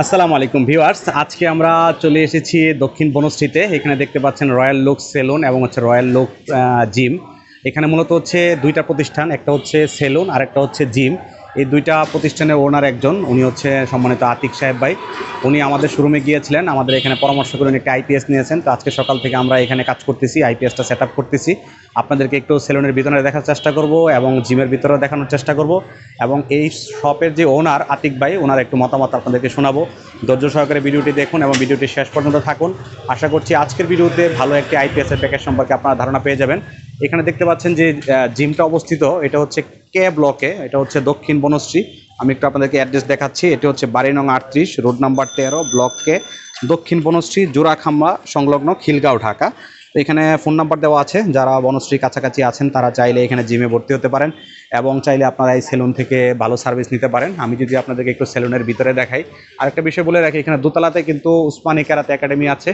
আসসালামু আলাইকুম ভিউয়ার্স। আজকে আমরা চলে এসেছি দক্ষিণ বনশ্রীতে এখানে দেখতে পাচ্ছেন রয়্যাল লোক সেলুন এবং হচ্ছে রয়্যাল লোক জিম। এখানে মূলত হচ্ছে দুইটা প্রতিষ্ঠান, একটা হচ্ছে সেলুন আর একটা হচ্ছে জিম। এই দুইটা প্রতিষ্ঠানের ওনার একজন, উনি হচ্ছে সম্মানিত আতিক সাহেব ভাই। উনি আমাদের শোরুমে গিয়েছিলেন, আমাদের এখানে পরামর্শ করে উনি একটা আইপিএস নিয়েছেন। তো আজকে সকাল থেকে আমরা এখানে কাজ করতেছি আইপিএসটা সেট করতেছি। আপনাদেরকে একটু সেলুনের ভিতরে দেখার চেষ্টা করব এবং জিমের ভিতরেও দেখানোর চেষ্টা করব এবং এই শপের যে ওনার আতিক ভাই, ওনার একটু মতামত আপনাদেরকে শোনাবো। ধৈর্য সহকারে ভিডিওটি দেখুন এবং ভিডিওটি শেষ পর্যন্ত থাকুন। আশা করছি আজকের ভিডিওতে ভালো একটি আইপিএসের প্যাকেজ সম্পর্কে আপনারা ধারণা পেয়ে যাবেন। এখানে দেখতে পাচ্ছেন যে জিমটা অবস্থিত। এটা হচ্ছে কে ব্লকে, এটা হচ্ছে দক্ষিণ বনশ্রী। আমি একটু আপনাদেরকে অ্যাড্রেস দেখাচ্ছি। এটি হচ্ছে বাড়ি নং আটত্রিশ, রোড নাম্বার তেরো ব্লককে দক্ষিণ বনশ্রী, জোড়াখাম্বা, সংলগ্ন খিলগাঁও, ঢাকা। এখানে ফোন নাম্বার দেওয়া আছে। যারা বনশ্রী কাছাকাছি আছেন, তারা চাইলে এখানে জিমে ভর্তি হতে পারেন এবং চাইলে আপনারা এই সেলুন থেকে ভালো সার্ভিস নিতে পারেন। আমি যদি আপনাদেরকে একটু সেলুনের ভিতরে দেখাই। আরেকটা বিষয় বলে রাখি, এখানে দোতলাতে কিন্তু উসমানী ক্যারাতে একাডেমি আছে।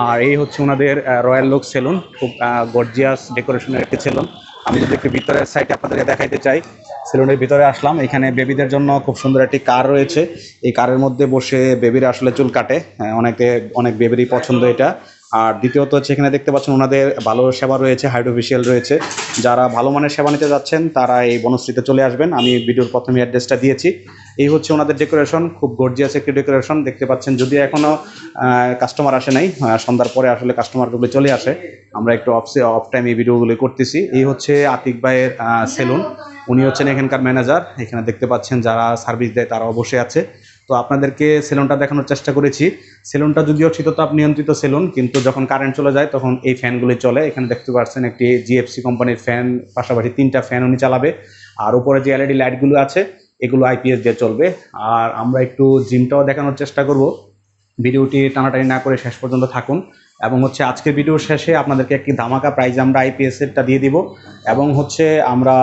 আর এই হচ্ছে ওনাদের রয়্যাল লুক সেলুন খুব গর্জিয়াস ডেকোরেশনের একটি সেলুন আমি যদি একটু ভিতরের সাইডে আপনাদেরকে দেখাইতে চাই সেলুনের ভিতরে আসলাম। এখানে বেবিদের জন্য খুব সুন্দর একটি কার রয়েছে। এই কারের মধ্যে বসে বেবিরা আসলে চুল কাটে। অনেকে, অনেক বেবিরই পছন্দ এটা। আর দ্বিতীয়ত হচ্ছে এখানে দেখতে পাচ্ছেন ওনাদের ভালো সেবা রয়েছে, হাইড্রোফিশিয়াল রয়েছে। যারা ভালো মানের সেবা নিতে যাচ্ছেন, তারা এই বনশ্রীতে চলে আসবেন। আমি ভিডিওর প্রথমে অ্যাড্রেসটা দিয়েছি। এই হচ্ছে ওনাদের ডেকোরেশন খুব গর্জিয়াস একটি ডেকোরেশন দেখতে পাচ্ছেন, যদিও এখনও কাস্টমার আসে নাই সন্ধ্যার পরে আসলে কাস্টমারগুলো চলে আসে। আমরা একটু অফ অফ টাইম এই ভিডিওগুলো করতেছি। এই হচ্ছে আতিক ভাইয়ের সেলুন উনি হচ্ছেন এখানকার ম্যানেজার এখানে দেখতে পাচ্ছেন, যারা সার্ভিস দেয় তারাও বসে আছে। তো আপনাদেরকে সেলুনটা দেখানোর চেষ্টা করেছি। সেলুনটা যদিও শীততাপ নিয়ন্ত্রিত সেলুন, কিন্তু যখন কারেন্ট চলে যায় তখন এই ফ্যানগুলি চলে। এখানে দেখতে পাচ্ছেন একটি জিএফসি কোম্পানির ফ্যান, পাশাপাশি তিনটা ফ্যান উনি চালাবে। আর উপরে যে এলইডি লাইটগুলো আছে, এগুলো আইপিএস দিয়ে চলবে। আর আমরা একটু জিমটাও দেখানোর চেষ্টা করব। ভিডিওটি টানাটানি না করে শেষ পর্যন্ত থাকুন। এবং হচ্ছে আজকে ভিডিওর শেষে আপনাদেরকে একটি ধামাকা প্রাইজ আমরা আইপিএস এরটা দিয়ে দিব। এবং হচ্ছে আমরা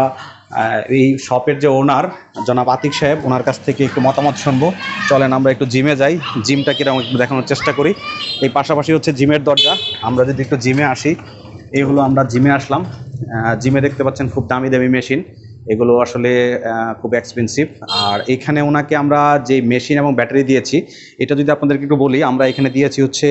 এই শপের যে ওনার জনাব আতিক সাহেব ওনার কাছ থেকে একটু মতামত শুনব। চলেন, আমরা একটু জিমে যাই। জিমটা কীরকম একটু দেখানোর চেষ্টা করি। এই পাশাপাশি হচ্ছে জিমের দরজা। আমরা যদি একটু জিমে আসি, এই হলো আমরা জিমে আসলাম। জিমে দেখতে পাচ্ছেন খুব দামি দামি মেশিন। এগুলো আসলে খুব এক্সপেন্সিভ আর এখানে ওনাকে আমরা যে মেশিন এবং ব্যাটারি দিয়েছি, এটা যদি আপনাদেরকে একটু বলি, আমরা এখানে দিয়েছি হচ্ছে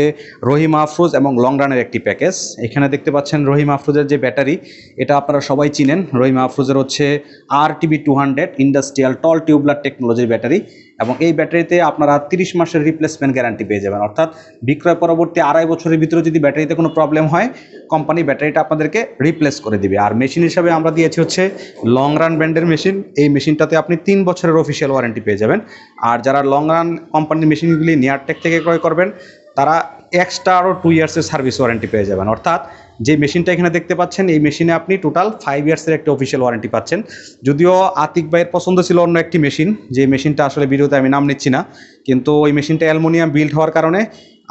রহিম মাহফুজ এবং লং রানের একটি প্যাকেজ এখানে দেখতে পাচ্ছেন রহিম মাহফুজের যে ব্যাটারি এটা আপনারা সবাই চিনেন। রহিম মাহফুজের হচ্ছে R TB two hundred industrial tall tubular টেকনোলজির ব্যাটারি এবং এই ব্যাটারিতে আপনারা তিরিশ মাসের রিপ্লেসমেন্ট গ্যারান্টি পেয়ে যাবেন। অর্থাৎ বিক্রয় পরবর্তী আড়াই বছরের ভিতরে যদি ব্যাটারিতে কোনো প্রবলেম হয় কোম্পানি ব্যাটারিটা আপনাদেরকে রিপ্লেস করে দিবে। আর মেশিন হিসাবে আমরা দিয়েছি হচ্ছে লং রান ব্র্যান্ডের মেশিন এই মেশিনটাতে আপনি তিন বছরের অফিসিয়াল ওয়ারেন্টি পেয়ে যাবেন। আর যারা লং রান কোম্পানির মেশিনগুলি নিয়ারটেক থেকে ক্রয় করবেন, তারা এক্সট্রা আরও টু ইয়ার্সের সার্ভিস ওয়ারেন্টি পেয়ে যাবেন। অর্থাৎ যে মেশিনটা এখানে দেখতে পাচ্ছেন, এই মেশিনে আপনি টোটাল ফাইভ ইয়ার্সের একটা অফিসিয়াল ওয়ারেন্টি পাচ্ছেন। যদিও আতিক ভাইয়ের পছন্দ ছিল অন্য একটি মেশিন, যে মেশিনটা আসলে ভিডিওতে আমি নাম নিচ্ছি না, কিন্তু ওই মেশিনটা অ্যালমোনিয়াম বিল্ড হওয়ার কারণে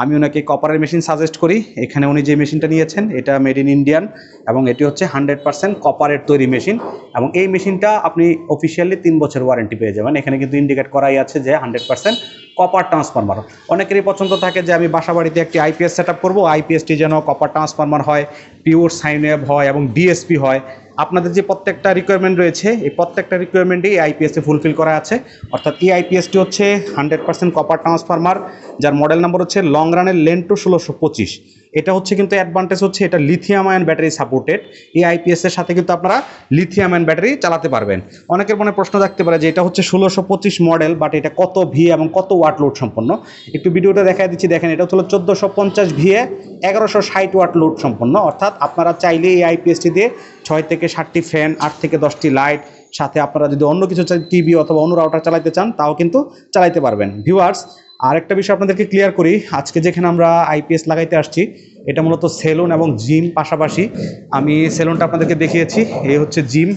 আমি ওনাকে কপারের মেশিন সাজেস্ট করি। এখানে উনি যে মেশিনটা নিয়েছেন, এটা মেড ইন ইন্ডিয়ান এবং এটি হচ্ছে হান্ড্রেড পার্সেন্ট কপারের তৈরি মেশিন এবং এই মেশিনটা আপনি অফিসিয়ালি তিন বছর ওয়ারেন্টি পেয়ে যাবেন। এখানে কিন্তু ইন্ডিকেট করাই আছে যে হান্ড্রেড পার্সেন্ট কপার ট্রান্সফরমার অনেকেরই পছন্দ থাকে যে আমি বাসা বাড়িতে একটি আইপিএস সেট আপ করব। আইপিএসটি যেন কপার ট্রান্সফরমার হয় পিওর সাইনওয়েভ হয় এবং ডিএসপি হয়। আপনাদের যে প্রত্যেকটা রিকোয়ারমেন্ট রয়েছে, এই প্রত্যেকটা রিকোয়ারমেন্টেই আইপিএসে ফুলফিল করা আছে। অর্থাৎ এই আইপিএসটি হচ্ছে হান্ড্রেড পার্সেন্ট কপার ট্রান্সফরমার যার মডেল নাম্বার হচ্ছে লং রানের লেন টু ষোলোশো পঁচিশ। এটা হচ্ছে কিন্তু অ্যাডভান্টেজ হচ্ছে এটা লিথিয়াম আয়ন ব্যাটারি সাপোর্টেড এই আইপিএস এর সাথে কিন্তু আপনারা লিথিয়াম আয়ন ব্যাটারি চালাতে পারবেন। অনেকের মনে প্রশ্ন থাকতে পারে যে এটা হচ্ছে ষোলোশো পঁচিশ মডেল বাট এটা কত ভি এবং কত ওয়াট লোড সম্পন্ন? একটু ভিডিওটা দেখা দিচ্ছি, দেখেন এটা হলো চোদ্দোশো পঞ্চাশ ভিএ এগারোশো ষাট ওয়াট লোড সম্পন্ন। অর্থাৎ আপনারা চাইলে এই আইপিএসটি দিয়ে ছয় থেকে ষাটটি ফ্যান আট থেকে দশটি লাইট সাথে আপনারা যদি অন্য কিছু টিভি অথবা অন্য রাউটার চালাতে চান তাও কিন্তু চালাইতে পারবেন। ভিউয়ার্স আরেকটা বিষয় আপনাদেরকে ক্লিয়ার করি। আজকে যেখানে আমরা আইপিএস লাগাইতে আসছি এটা মূলত সেলুন এবং জিম পাশাপাশি আমি সেলুনটা আপনাদেরকে দেখিয়েছি। এই হচ্ছে জিম।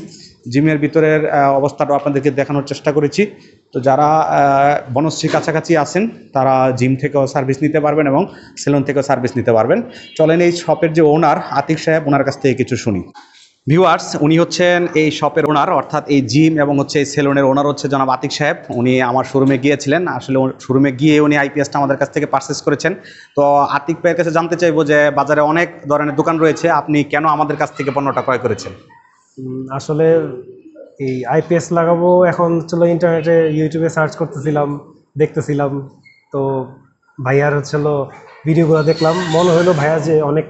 জিমের ভিতরের আহ, অবস্থাটা আপনাদেরকে দেখানোর চেষ্টা করেছি। তো যারা বনশ্রী কাছাকাছি আছেন তারা জিম থেকেও সার্ভিস নিতে পারবেন এবং সেলুন থেকেও সার্ভিস নিতে পারবেন। চলেন এই শপের যে ওনার আতিক সাহেব ওনার কাছ থেকে কিছু শুনি। ভিউয়ার্স উনি হচ্ছেন এই শপের ওনার অর্থাৎ এই জিম এবং হচ্ছে এই সেলুনের ওনার হচ্ছে জনাব আতিক সাহেব। উনি আমার শোরুমে গিয়েছিলেন। আসলে শোরুমে গিয়ে উনি আইপিএসটা আমাদের কাছ থেকে পারচেস করেছেন। তো আতিক ভাইয়ের কাছে জানতে চাইব যে বাজারে অনেক ধরনের দোকান রয়েছে। আপনি কেন আমাদের কাছ থেকে পণ্যটা ক্রয় করেছেন? আসলে এই আইপিএস লাগাবো, এখন চলো ইন্টারনেটে ইউটিউবে সার্চ করতেছিলাম, দেখতেছিলাম। তো ভাইয়ার হচ্ছিল ভিডিওগুলো দেখলাম। মনে হলো ভাইয়া যে অনেক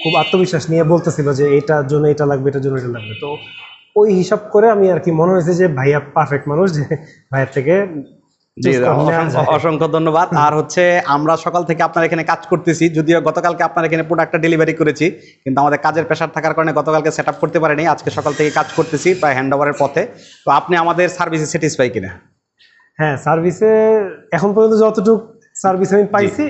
খুব আত্মবিশ্বাস নিয়ে বলতেছিল যে এটার জন্য এটা লাগবে এটার জন্য এটা লাগবে। তো ওই হিসাব করে আমি আর কি মনে হয়েছে যে ভাইয়া পারফেক্ট মানুষ যে ভাইয়ার থেকে অসংখ্য- ধন্যবাদ। আর হচ্ছে আমরা সকাল থেকে আপনার এখানে কাজ করতেছি যদিও গতকালকে আপনার এখানে প্রোডাক্টটা ডেলিভারি করেছি কিন্তু আমাদের কাজের প্রেশার থাকার কারণে গতকালকে সেট করতে পারিনি আজকে সকাল থেকে কাজ করতেছি প্রায় হ্যান্ড ওভারের পথে। তো আপনি আমাদের সার্ভিসে স্যাটিসফাই কিনা? হ্যাঁ সার্ভিসে এখন পর্যন্ত যতটুকু সার্ভিস আমি পাইছি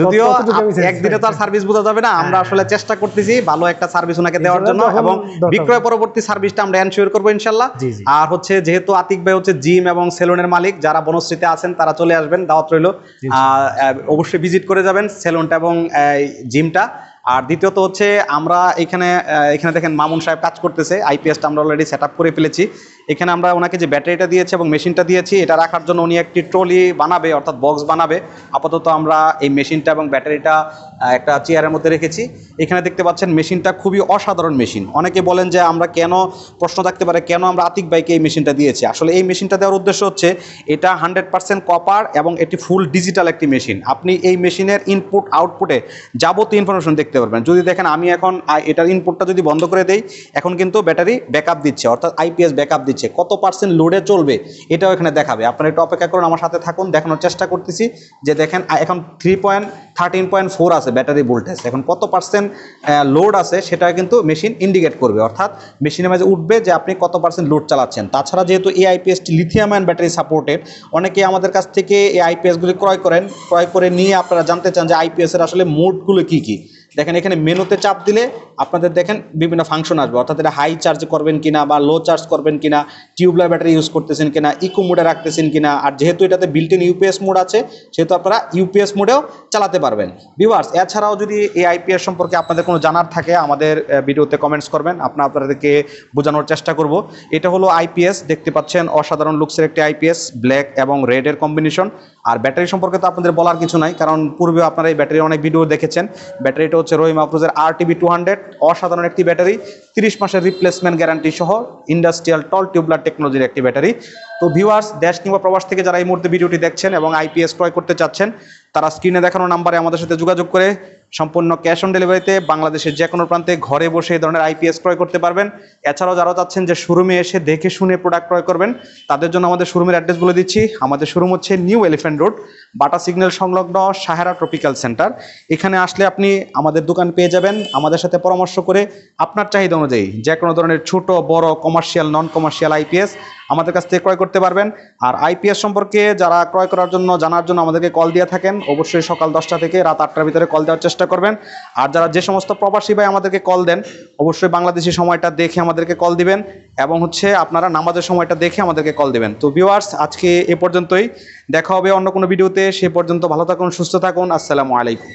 যদিও আমি আপ- একদিনে তো আর সার্ভিস বোঝা যাবে না আমরা হ্যাঁ। আসলে চেষ্টা করতেছি ভালো একটা সার্ভিস ওনাকে দেওয়ার জন্য এবং বিক্রয় পরবর্তী সার্ভিসটা আমরা এনশিওর করব ইনশাল্লাহ। আর হচ্ছে যেহেতু আতিক ভাই হচ্ছে জিম এবং সেলুনের মালিক যারা বনশ্রীতে আছেন তারা চলে আসবেন দাওয়াত রইল। অবশ্যই ভিজিট করে যাবেন সেলুনটা এবং জিমটা আর দ্বিতীয়ত হচ্ছে আমরা এখানে এখানে দেখেন মামুন সাহেব কাজ করতেছে আইপিএসটা আমরা অলরেডি সেট আপ করে ফেলেছি। এখানে আমরা ওনাকে যে ব্যাটারিটা দিয়েছি এবং মেশিনটা দিয়েছি, এটা রাখার জন্য উনি একটি ট্রলি বানাবে, অর্থাৎ বক্স বানাবে। আপাতত আমরা এই মেশিনটা এবং ব্যাটারিটা একটা চেয়ারের মধ্যে রেখেছি। এখানে দেখতে পাচ্ছেন মেশিনটা খুবই অসাধারণ মেশিন। অনেকে বলেন যে আমরা কেন, প্রশ্ন থাকতে পারে, কেন আমরা আতিক বাইকে এই মেশিনটা দিয়েছি? আসলে এই মেশিনটা দেওয়ার উদ্দেশ্য হচ্ছে, এটা হান্ড্রেড পার্সেন্ট কপার এবং এটি ফুল ডিজিটাল একটি মেশিন। আপনি এই মেশিনের ইনপুট আউটপুটে যাবতীয় ইনফরমেশন দেখতে পারবেন। যদি দেখেন আমি এখন এটার ইনপুটটা যদি বন্ধ করে দেই, এখন কিন্তু ব্যাটারি ব্যাকআপ দিচ্ছে, অর্থাৎ আইপিএস ব্যাকআপ দিচ্ছে। কত পার্সেন্ট লোডে চলবে, এটাও এখানে দেখাবে। আপনারা একটু অপেক্ষা করুন, আমার সাথে থাকুন, দেখানোর চেষ্টা করতেছি যে দেখেন এখন three point thirteen point four আছে ব্যাটারি ভোল্টেজ এখন কত পার্সেন্ট লোড আছে, সেটা কিন্তু মেশিন ইন্ডিকেট করবে। অর্থাৎ মেশিনের মাঝে উঠবে যে আপনি কত পার্সেন্ট লোড চালাচ্ছেন। তাছাড়া যেহেতু এই আইপিএসটি লিথিয়াম আয়ন ব্যাটারি সাপোর্টেড অনেকে আমাদের কাছ থেকে এই আইপিএসগুলি ক্রয় করেন। ক্রয় করে নিয়ে আপনারা জানতে চান যে আইপিএসের আসলে মোডগুলো কী কী। দেখেন এখানে মেনুতে চাপ দিলে আপনাদের দেখেন বিভিন্ন ফাংশন আসবে। অর্থাৎ এটা হাই চার্জ করবেন কিনা বা লো চার্জ করবেন কিনা টিউবলার ব্যাটারি ইউজ করতেছেন কিনা ইকো মোডে রাখতেছেন কিনা, আর যেহেতু এটাতে বিল্ট ইন ইউপিএস মোড আছে, সেহেতু আপনারা ইউপিএস মোডেও চালাতে পারবেন। ভিউয়ার্স এছাড়াও যদি এই আইপিএস সম্পর্কে আপনাদের কোনো জানার থাকে, আমাদের ভিডিওতে কমেন্টস করবেন। আপনার আপনাদেরকে বোঝানোর চেষ্টা করব। এটা হলো আইপিএস দেখতে পাচ্ছেন অসাধারণ লুকসের একটি আইপিএস ব্ল্যাক এবং রেডের কম্বিনেশন আর ব্যাটারি সম্পর্কে তো আপনাদের বলার কিছু নাই, কারণ পূর্বে আপনারা এই ব্যাটারি অনেক ভিডিও দেখেছেন। ব্যাটারিটা হচ্ছে রহিম আফরোজের আর টিভি টু হান্ড্রেড অসাধারণ একটি ব্যাটারি, তিরিশ মাসের রিপ্লেসমেন্ট গ্যারান্টি সহ ইন্ডাস্ট্রিয়াল টল টিউবলার টেকনোলজির একটি ব্যাটারি। তো ভিউয়ার্স দেশ কিংবা প্রবাস থেকে যারা এই মুহূর্তে ভিডিওটি দেখছেন এবং আইপিএস ক্রয় করতে চাচ্ছেন, তারা স্ক্রিনে দেখানো নাম্বারে আমাদের সাথে যোগাযোগ করে সম্পূর্ণ ক্যাশ অন ডেলিভারিতে বাংলাদেশের যে কোনো প্রান্তে ঘরে বসে এই ধরনের আইপিএস ক্রয় করতে পারবেন। এছাড়াও যারা চাচ্ছেন যে শোরুমে এসে দেখে শুনে প্রোডাক্ট ক্রয় করবেন, তাদের জন্য আমাদের শোরুমের অ্যাড্রেস বলে দিচ্ছি। আমাদের শোরুম হচ্ছে new elephant road Bata signal সংলগ্ন সাহারা ট্রপিক্যাল সেন্টার এখানে আসলে আপনি আমাদের দোকান পেয়ে যাবেন। আমাদের সাথে পরামর্শ করে আপনার চাহিদা অনুযায়ী যে কোনো ধরনের ছোট, বড় কমার্শিয়াল নন কমার্শিয়াল আইপিএস আমাদের কাছ থেকে ক্রয় করতে পারবেন। আর আইপিএস সম্পর্কে যারা ক্রয় করার জন্য, জানার জন্য আমাদেরকে কল দিয়ে থাকেন। অবশ্যই সকাল দশটা থেকে রাত আটটার ভিতরে কল দেওয়ার চেষ্টা করবেন। আর যারা যে সমস্ত প্রবাসী ভাই আমাদেরকে কল দেন, অবশ্যই বাংলাদেশি সময়টা দেখে আমাদেরকে কল দিবেন এবং হচ্ছে আপনারা নামাজের সময়টা দেখে আমাদেরকে কল দিবেন। তো ভিউয়ার্স আজকে এ পর্যন্তই। দেখা হবে অন্য কোনো ভিডিওতে সে পর্যন্ত ভালো থাকুন, সুস্থ থাকুন। আসসালামু আলাইকুম।